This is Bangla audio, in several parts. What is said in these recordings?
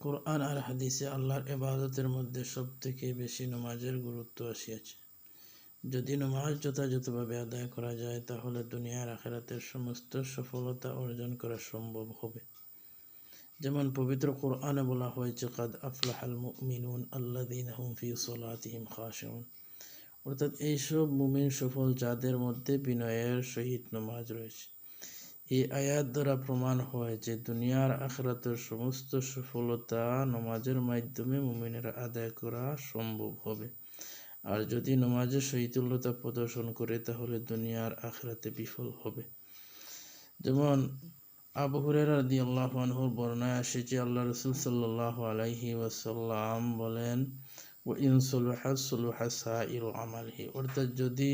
কোরআন আর হাদিসে আল্লাহর এবাদতের মধ্যে সব থেকে বেশি নমাজের গুরুত্ব আসিয়াছে। যদি নমাজ যথাযথভাবে আদায় করা যায়, তাহলে দুনিয়ার আখেরাতের সমস্ত সফলতা অর্জন করা সম্ভব হবে। যেমন পবিত্র কোরআনে বলা হয়েছে, কাদ আফলাহাল মুমিনুন আল্লাদিন হুম ফি খাশিউন। অর্থাৎ এইসব মুমিন সফল যাদের মধ্যে বিনয়ের সহিত নমাজ রয়েছে। এই আয়াত দ্বারা প্রমাণ হয় যে দুনিয়ার আখরাতের সমস্ত সফলতা নমাজের মাধ্যমে মুমিনের আদায় করা সম্ভব হবে। আর যদি নমাজের সহিতুল্যতা প্রদর্শন করে, তাহলে দুনিয়ার আখরাতে বিফল হবে। যেমন আবু হুরেরা রাদি আল্লাহ বর্ণায় আসে যে আল্লাহ রসুল সাল্লাহ আলাইহি ওয়াসাল্লাম বলেন ও ইনসুলহা সুলহা সাইর আমালহি। অর্থাৎ যদি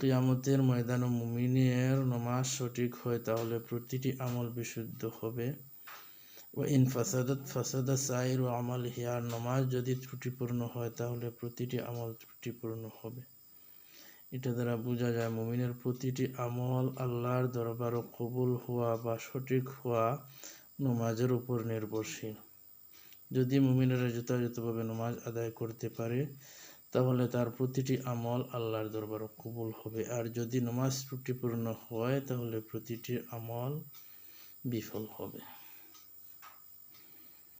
কিয়ামতের ময়দান মুমিনের নমাজ সঠিক হয়, তাহলে প্রতিটি আমল বিশুদ্ধ হবে। ও in ফাসাদত ফাসাদা Sair O Amal, here নমাজ যদি ত্রুটিপূর্ণ হয়, তাহলে প্রতিটি আমল ত্রুটিপূর্ণ হবে। এটা দ্বারা বোঝা যায়, মুমিনের প্রতিটি আমল আল্লাহর দরবারও কবুল হওয়া বা সঠিক হওয়া নমাজের উপর নির্ভরশীল। যদি মুমিনেরা যথাযথভাবে নমাজ আদায় করতে পারে তাহলে তার প্রতিটি আমল আল্লাহর দরবারে কবুল হবে। আর যদি নমাজ ত্রুটিপূর্ণ হয়, তাহলে প্রতিটি আমল বিফল হবে।